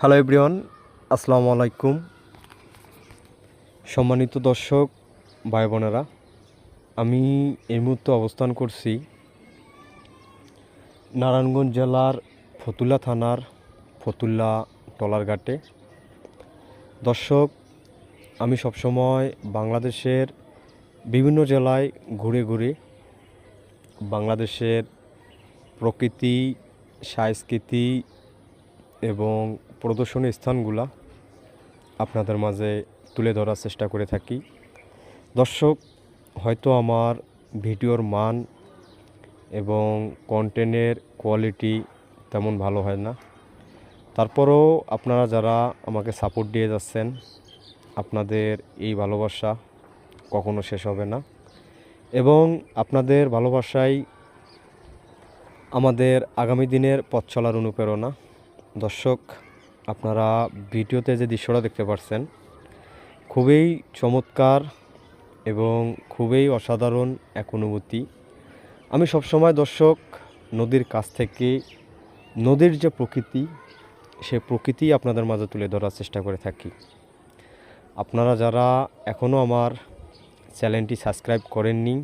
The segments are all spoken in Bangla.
হ্যালো এভরিওয়ান, আসসালামু আলাইকুম। সম্মানিত দর্শক, ভাই বোনেরা, আমি এই মুহূর্তে অবস্থান করছি নারায়ণগঞ্জ জেলার ফতুল্লা থানার ফতুল্লা টলারঘাটে। দর্শক, আমি সবসময় বাংলাদেশের বিভিন্ন জেলায় ঘুরে ঘুরে বাংলাদেশের প্রকৃতি, সংস্কৃতি এবং প্রদর্শনী স্থানগুলা আপনাদের মাঝে তুলে ধরার চেষ্টা করে থাকি। দর্শক, হয়তো আমার ভিডিওর মান এবং কন্টেন্টের কোয়ালিটি তেমন ভালো হয় না। তারপরেও আপনারা যারা আমাকে সাপোর্ট দিয়ে যাচ্ছেন, আপনাদের এই ভালোবাসা কখনো শেষ হবে না। এবং আপনাদের ভালোবাসাই আমাদের আগামী দিনের পথ চলার অনুপ্রেরণা। দর্শক, আপনারা ভিডিওতে যে দৃশ্যটা দেখতে পাচ্ছেন খুবই চমৎকার এবং খুবই অসাধারণ এক অনুভূতি। আমি সবসময় দর্শক, নদীর কাছ থেকে, নদীর যে প্রকৃতি, সে প্রকৃতি আপনাদের মাঝে তুলে ধরার চেষ্টা করে থাকি। আপনারা যারা এখনও আমার চ্যানেলটি সাবস্ক্রাইব করেননি,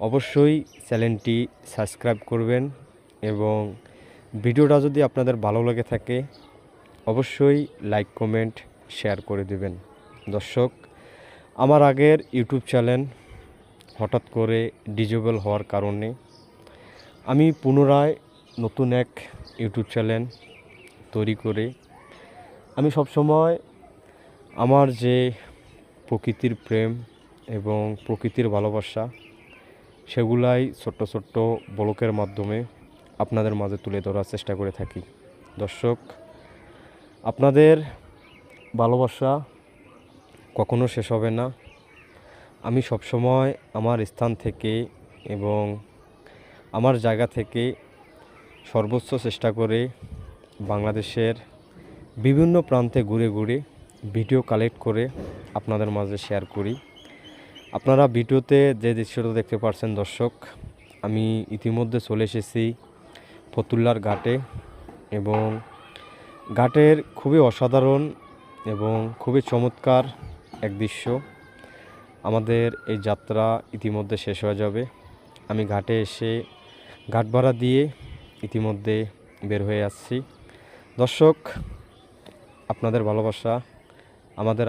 অবশ্যই চ্যানেলটি সাবস্ক্রাইব করবেন এবং ভিডিওটা যদি আপনাদের ভালো লাগে থাকে, অবশ্যই লাইক কমেন্ট শেয়ার করে দেবেন। দর্শক, আমার আগের ইউটিউব চ্যানেল হঠাৎ করে ডিজেবল হওয়ার কারণে আমি পুনরায় নতুন এক ইউটিউব চ্যানেল তৈরি করে আমি সবসময় আমার যে প্রকৃতির প্রেম এবং প্রকৃতির ভালোবাসা, সেগুলাই ছোট্ট ছোট্ট ব্লকের মাধ্যমে আপনাদের মাঝে তুলে ধরার চেষ্টা করে থাকি। দর্শক, আপনাদের ভালোবাসা কখনো শেষ হবে না। আমি সবসময় আমার স্থান থেকে এবং আমার জায়গা থেকে সর্বোচ্চ চেষ্টা করে বাংলাদেশের বিভিন্ন প্রান্তে ঘুরে ঘুরে ভিডিও কালেক্ট করে আপনাদের মাঝে শেয়ার করি। আপনারা ভিডিওতে যে দৃশ্যটা দেখতে পাচ্ছেন দর্শক, আমি ইতিমধ্যে চলে এসেছি ফতুল্লার ঘাটে এবং ঘাটের খুবই অসাধারণ এবং খুবই চমৎকার এক দৃশ্য। আমাদের এই যাত্রা ইতিমধ্যে শেষ হয়ে যাবে। আমি ঘাটে এসে ঘাট ভাড়া দিয়ে ইতিমধ্যে বের হয়ে আসছি। দর্শক, আপনাদের ভালোবাসা, আমাদের